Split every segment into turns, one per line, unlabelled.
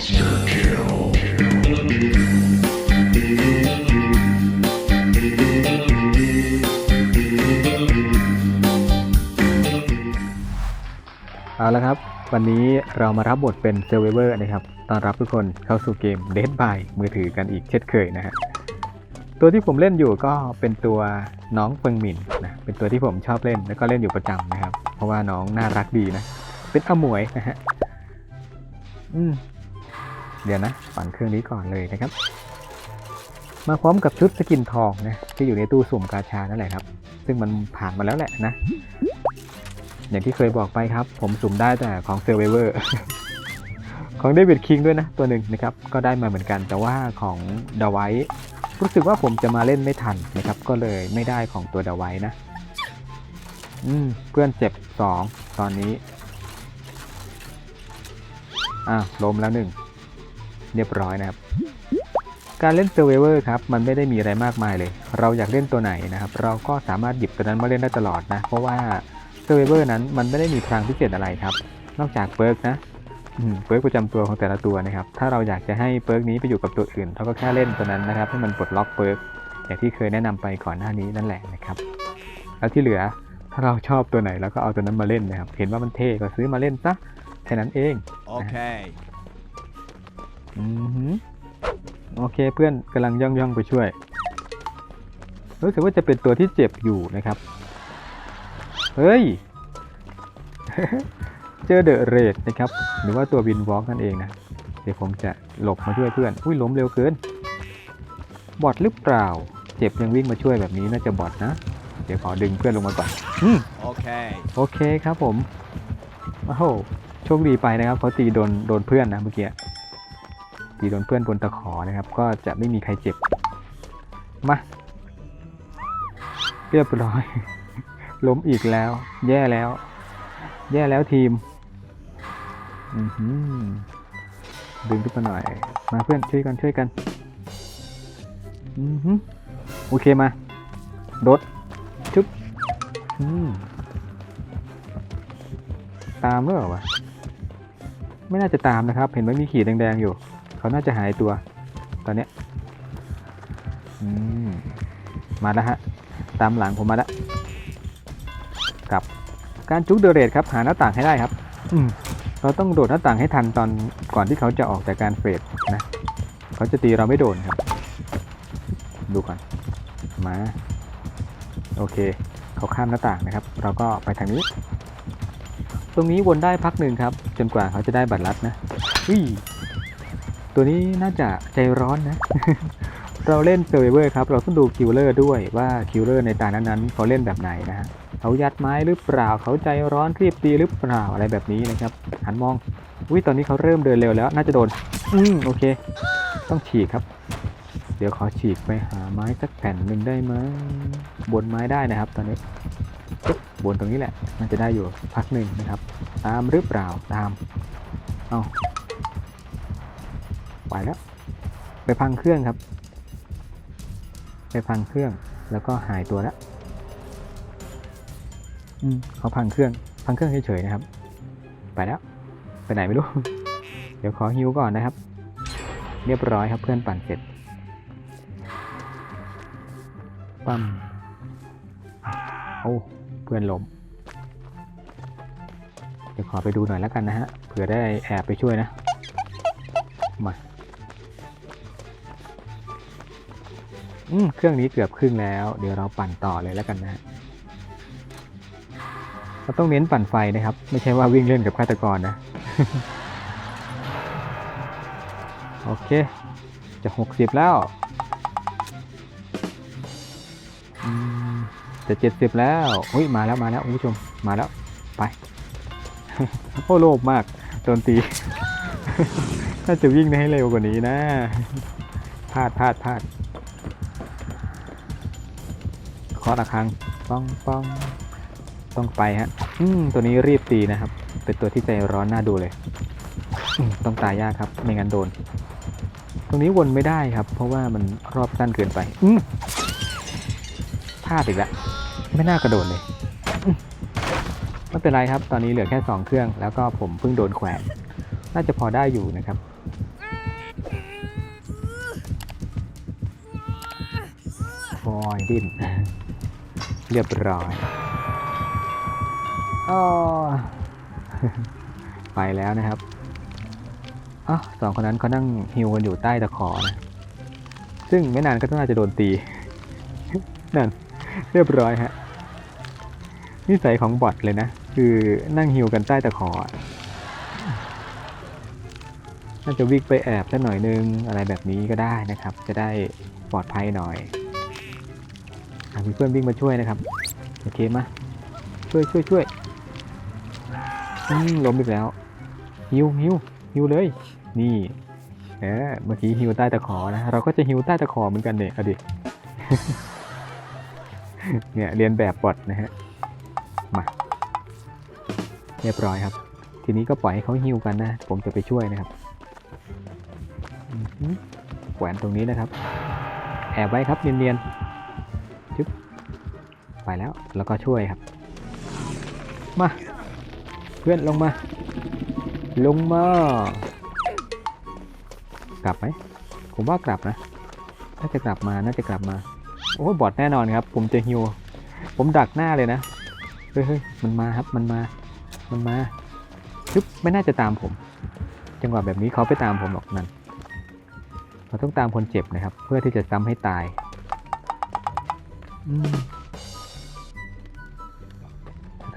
Monster kill.
เอาละครับ วันนี้เรามารับบทเป็นเซ r เวอร์นะครับต้อนรับทุกคนเข้าสู่เกม Dead by มือถือกันอีกเช่นเคยนะฮะตัวที่ผมเล่นอยู่ก็เป็นตัวน้องเฟิงหมินนะเป็นตัวที่ผมชอบเล่นแล้วก็เล่นอยู่ประจำนะครับ เพราะว่าน้องน่ารักดีนะ เป็นอมวยนะฮะอืม เดี๋ยวนะปั่นเครื่องนี้ก่อนเลยนะครับ มาพร้อมกับชุดสกินทองนะที่อยู่ในตู้สุ่มกาชานั่นแหละครับ ซึ่งมันผ่านมาแล้วแหละนะ อย่างที่เคยบอกไปครับ ผมสุ่มได้แต่ของเซ r ร์เวอร์ของเดวิดคิงด้วยนะ ตัวหนึ่งนะครับ ก็ได้มาเหมือนกันแต่ว่าของดาไวรู้สึกว่าผมจะมาเล่นไม่ทันนะครับ ก็เลยไม่ได้ของตัวดาไวนะ อืม เพื่อนเจ็บสองตอนนี้ อะล้มแล้วหนึ่ง เรียบร้อยนะครับ การเล่น Survivor ครับมันไม่ได้มีอะไรมากมายเลย เราอยากเล่นตัวไหนนะครับ เราก็สามารถหยิบตัวนั้นมาเล่นได้ตลอดนะ เพราะว่าเซอร์เวอร์นั้นมันไม่ได้มีพลังพิเศษอะไรครับ นอกจากเปิร์กนะเปิร์กประจำตัวของแต่ละตัวนะครับ ถ้าเราอยากจะให้เปิร์กนี้ไปอยู่กับตัวอื่นเราก็แค่เล่นตัวนั้นนะครับ ให้มันปลดล็อกเปิร์กอย่างที่เคยแนะนำไปก่อนหน้านี้นั่นแหละนะครับ แล้วที่เหลือถ้าเราชอบตัวไหนเราก็เอาตัวนั้นมาเล่นนะครับ เห็นว่ามันเท่ก็ซื้อมาเล่นซะแค่นั้นเอง
Okay.
อือหื อโอเคเพื่อนกำลังย่องย่องๆไปช่วย รู้สึกว่าจะเป็นตัวที่เจ็บอยู่นะครับ เฮ้ย เจอเดอะเรดนะครับ หรือว่าตัววินวอล์กนั่นเองนะ เดี๋ยวผมจะหลบมาช่วยเพื่อน อุ้ยล้มเร็วเกิน บอทหรือเปล่า เจ็บยังวิ่งมาช่วยแบบนี้น่าจะบอทนะ เดี๋ยวขอดึงเพื่อนลงมาก่อนอืม
Okay.
โอเคครับผม โอ้โห โชคดีไปนะครับเขาตีโดนโดนเพื่อนนะเมื่อกี้ ตีโดนเพื่อนบนตะขอนะครับ ก็จะไม่มีใครเจ็บ มา เรียบร้อย ล้มอีกแล้ว แย่แล้ว แย่แล้วทีมอือหือดึงขึ้นมาหน่อย มาเพื่อนช่วยกันช่วยกันอือโอเคมาโดดชุบตามหรือเปล่าวะไม่น่าจะตามนะครับ เห็นว่ามีขีดแดงๆอยู่ เขาน่าจะหายตัว ตอนเนี้ยอืมมาแล้วฮะ ตามหลังผมมาแล้วกลับการจุกเดอะเรทครับ หาหน้าต่างให้ได้ครับอืมเราต้องโดดหน้าต่างให้ทันตอนก่อนที่เขาจะออกจากการเฟดนะเขาจะตีเราไม่โดนครับ ดูก่อนมาโอเค เขาข้ามหน้าต่างนะครับ เราก็ไปทางนี้ ตรงนี้วนได้พักหนึ่งครับ จนกว่าเขาจะได้บัตรลัดนะอุ้ย ตัวนี้น่าจะใจร้อนนะ เราเล่นเซอร์เวอร์ครับ เราต้องดูคิวเลอร์ด้วยว่าคิวเลอร์ในตานั้นๆเขาเล่นแบบไหนนะฮะเขายัดไม้หรือเปล่าเขาใจร้อนรีบตีหรือเปล่าอะไรแบบนี้นะครับหันมองอุ้ยตอนนี้เขาเริ่มเดินเร็วแล้ว น่าจะโดน อืมโอเค ต้องฉีกครับ เดี๋ยวขอฉีกไปหาไม้สักแผ่นหนึ่งได้ไหมบนไม้ได้นะครับ ตอนนี้บนตรงนี้แหละน่าจะได้อยู่พักหนึ่งนะครับ ตามหรือเปล่าตาม เอา ไปแล้ว ไปพังเครื่องครับ ไปพังเครื่องแล้วก็หายตัวแล้วอืมเขาพังเครื่อง พังเครื่องเฉยๆนะครับ ไปแล้ว ไปไหนไม่รู้ เดี๋ยวขอฮิวก่อนนะครับ เรียบร้อยครับเพื่อนปั่นเสร็จปั๊มโอ้เพื่อนล้มเดี๋ยวขอไปดูหน่อยแล้วกันนะฮะเผื่อได้แอบไปช่วยนะ มา อืมเครื่องนี้เกือบครึ่งแล้ว เดี๋ยวเราปั่นต่อเลยแล้วกันนะ เราต้องเน้นปั่นไฟนะครับ ไม่ใช่ว่าวิ่งเล่นกับฆาตกรนะ โอเค จะหกสิบแล้วจะเจ็ดสิบแล้วอุ้ยมาแล้วมาแล้วคุณผู้ชมมาแล้วไปโอ้โลภมากโดนตีน่าจะวิ่งได้ให้เร็วกว่านี้นะพลาดพลาดพลาดาะระฆังป้องป้องต้องไปฮะอืมตัวนี้รีบตีนะครับ เป็นตัวที่ใจร้อนน่าดูเลย ต้องตายยากครับ ไม่งั้นโดน ตรงนี้วนไม่ได้ครับ เพราะว่ามันรอบสั้นเกินไป อืมพลาดอีกแล้วไม่น่ากระโดดเลยไม่เป็นไรครับ ตอนนี้เหลือแค่ 2 เครื่อง แล้วก็ผมเพิ่งโดนแขวนน่าจะพอได้อยู่นะครับ โอยดิ้น เรียบร้อยอ้อไปแล้วนะครับอ๋อสองคนนั้นเขานั่งฮิวกันอยู่ใต้ตะขอนะซึ่งไม่นานก็น่าจะโดนตี นั่น เรียบร้อยฮะ นิสัยของบอทเลยนะ คือนั่งฮิวกันใต้ตะขออะน่าจะวิ่งไปแอบสักหน่อยนึง อะไรแบบนี้ก็ได้นะครับ จะได้ปลอดภัยหน่อยอะ มีเพื่อนวิ่งมาช่วยนะครับ โอเคมาช่วยช่วยช่วยล้มอีกแล้วฮิวฮิวฮิวเลย นี่เออเมื่อกี้ฮิวใต้ตะขอนะ เราก็จะฮิวใต้ตะขอเหมือนกันเนี่ยเอดิเนี่ยเรียนแบบบอทนะฮะมาเรียบร้อยครับ ทีนี้ก็ปล่อยให้เขาฮิวกันนะ ผมจะไปช่วยนะครับแขวนตรงนี้นะครับ แอบไว้ครับเนียนๆ ไปแล้ว แล้วก็ช่วยครับ มา เพื่อนลงมา ลงมา กลับไหมผมว่ากลับนะ น่าจะกลับมา น่าจะกลับมา โอ้บอดแน่นอนครับ ผมจะฮิว ผมดักหน้าเลยนะ เฮ้ยเฮ้ยมันมาครับ มันมา มันมาซึบไม่น่าจะตามผม จังหวะแบบนี้เขาไปตามผมหรอกนั่นเราต้องตามคนเจ็บนะครับ เพื่อที่จะซ้ำให้ตาย อืม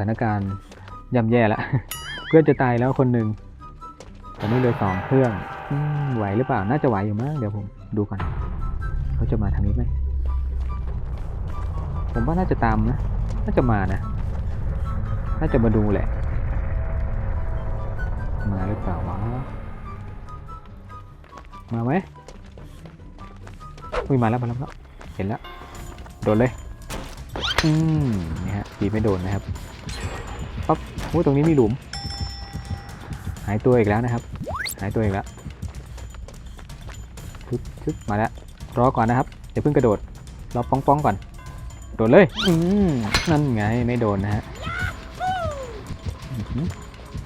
านการณ์ย่ำแย่แล้วเพื่อนจะตายแล้วคนหนึ่งตอนนี้เลยสองเครื่องไหวหรือเปล่า น่าจะไหวอยู่มั้งเดี๋ยวผมดูก่อน เขาจะมาทางนี้ไหม ผมว่าน่าจะตามนะ น่าจะมานะ น่าจะมาดูแหละ มาหรือเปล่าวะ มาไหมอุ้ยมาแล้วมาแล้วเห็นแล้ว โดนเลย อืม นี่ฮะตีไม่โดนนะครับ โอ้ตรงนี้มีหลุม หายตัวอีกแล้วนะครับ หายตัวอีกแล้วชึบชึบมาแล้ว รอก่อนนะครับอย่าเพิ่งกระโดด รอป้องป้องก่อน โดดเลย อืมนั่นไงไม่โดนนะฮะ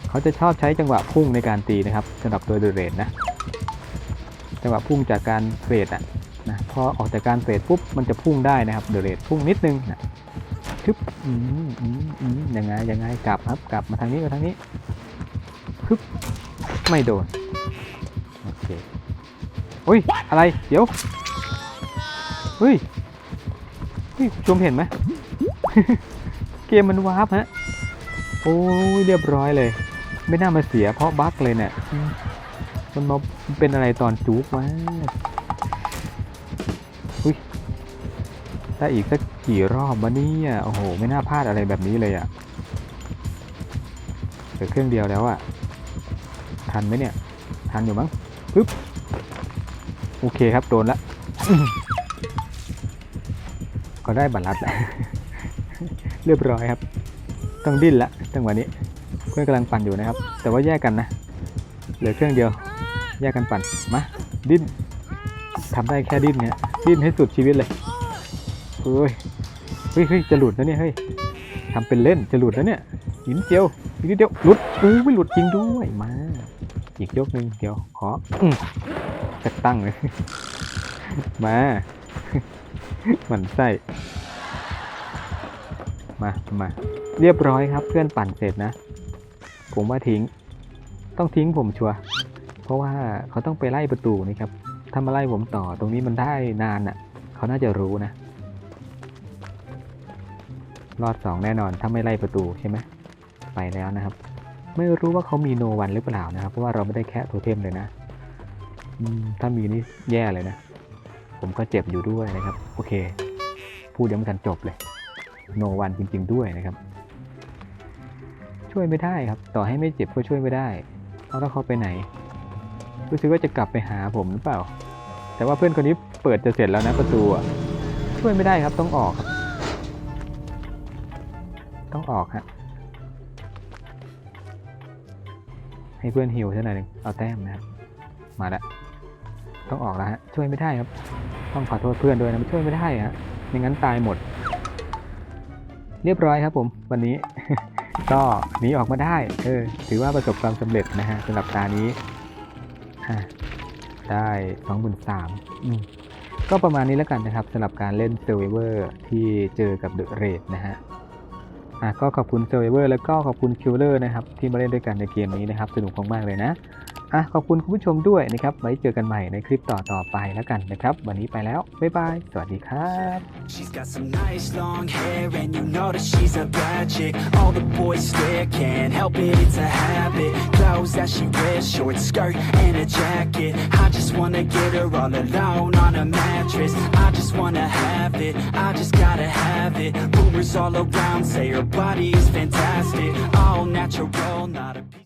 เขาจะชอบใช้จังหวะพุ่งในการตีนะครับสำหรับตัวเดเรทนะจังหวะพุ่งจากการเฟดอะนะพอออกจากการเฟดปุ๊บมันจะพุ่งได้นะครับเดเรทพุ่งนิดนึงนะึบอืมอืมอืมยังไงยังไงกลับครับกลับมาทางนี้มาทางนี้ฮึบไม่โดนโอเคอุ้ยอะไรเดี๋ยวเฮ้ยนี่ชมเห็นไหมเกมมันวาร์ปฮะโอ้ยเรียบร้อยเลย ไม่น่ามาเสียเพราะบั๊กเลยเนี่ยมมันมาเป็นอะไรตอนจุกวะ ถ้อีกสักกี่รอบวะเนี่ยโอ้โห ไม่น่าพลาดอะไรแบบนี้เลยอะ่ะเหลือเครื่องเดียวแล้วอะ่ะ ทันไหมเนี่ย ทันอยู่มั้งปึ๊บ โอเคครับ โดนละ ก็ได้บัตรลัดแล้วเรียบร้อยครับ ต้องดิ้นละจังหวะนี้ เพื่อนกำลังปั่นอยู่นะครับ แต่ว่าแยกกันนะ เหลือเครื่องเดียว แยกกันปั่น มา ดิ้นทำได้แค่ดิ้นเนี่ย ดิ้นให้สุดชีวิตเลย เฮ้ยเฮ้ยเฮ้ยจะหลุดนะเนี่ยเฮ้ยทำเป็นเล่นจะหลุดแล้วเนี่ยหินเจียวอีกนิดเดียวหลุดอู้ไม่หลุดจริงด้วยมาอีกยกหนึ่งเดี๋ยวขออืมจะตั้งเลยมา มันไส้มามาเรียบร้อยครับเพื่อนปั่นเสร็จนะ ผมว่าทิ้ง ต้องทิ้งผมชัวเพราะว่าเขาต้องไปไล่ประตูนี่ครับถ้ามาไล่ผมต่อตรงนี้มันได้นานอะ เขาน่าจะรู้นะ รอดสองแน่นอนถ้าไม่ไล่ประตูใช่ไหมไปแล้วนะครับ ไม่รู้ว่าเขามีโนวันหรือเปล่านะครับ เพราะว่าเราไม่ได้แค่โทเทมเลยนะถ้ามีนี่แย่เลยนะ ผมก็เจ็บอยู่ด้วยนะครับ โอเค พูดยังไม่ทันจบเลย โนวันจริง ๆ ด้วยนะครับ ช่วยไม่ได้ครับ ต่อให้ไม่เจ็บก็ช่วยไม่ได้เอาแล้วเขาไปไหน รู้สึกว่าจะกลับไปหาผมหรือเปล่า แต่ว่าเพื่อนคนนี้เปิดจะเสร็จแล้วนะประตูช่วยไม่ได้ครับต้องออกครับ ต้องออกฮะ ให้เพื่อนฮิวซะหน่อยนึงเอาแต้มนะครับ มาล้วต้องออกแล้วฮะ ช่วยไม่ได้ครับ ต้องขอโทษเพื่อนด้วยนะมันช่วยไม่ได้ฮะไม่งั้นตายหมด เรียบร้อยครับผม วันนี้ ก็หนีออกมาได้ เออ ถือว่าประสบความสำเร็จนะฮะสำหรับตานี้อะได้สองหมื่นสามก็ประมาณนี้แล้วกันนะครับสำหรับการเล่น Survivor ที่เจอกับ The Raid นะฮะ อะก็ขอบคุณเซลเวอร์แล้วก็ขอบคุณคิวเลอร์นะครับที่มาเล่นด้วยกันในเกมนี้นะครับสนุกมากๆเลยนะ อะขอบคุณคุณผู้ชมด้วยนะครับ ไว้เจอกันใหม่ในคลิปต่อๆไปแล้วกันนะครับ วันนี้ไปแล้ว บ๊ายบาย สวัสดีครับ
She's got some nice long hair and you know that she's a bad chick All the boys stare, can't help it, it's a habit Clothes that she wears, short skirt and a jacket I just wanna get her all alone on a mattress I just wanna have it, I just gotta have it Rumors all around say her body is fantastic All natural, not a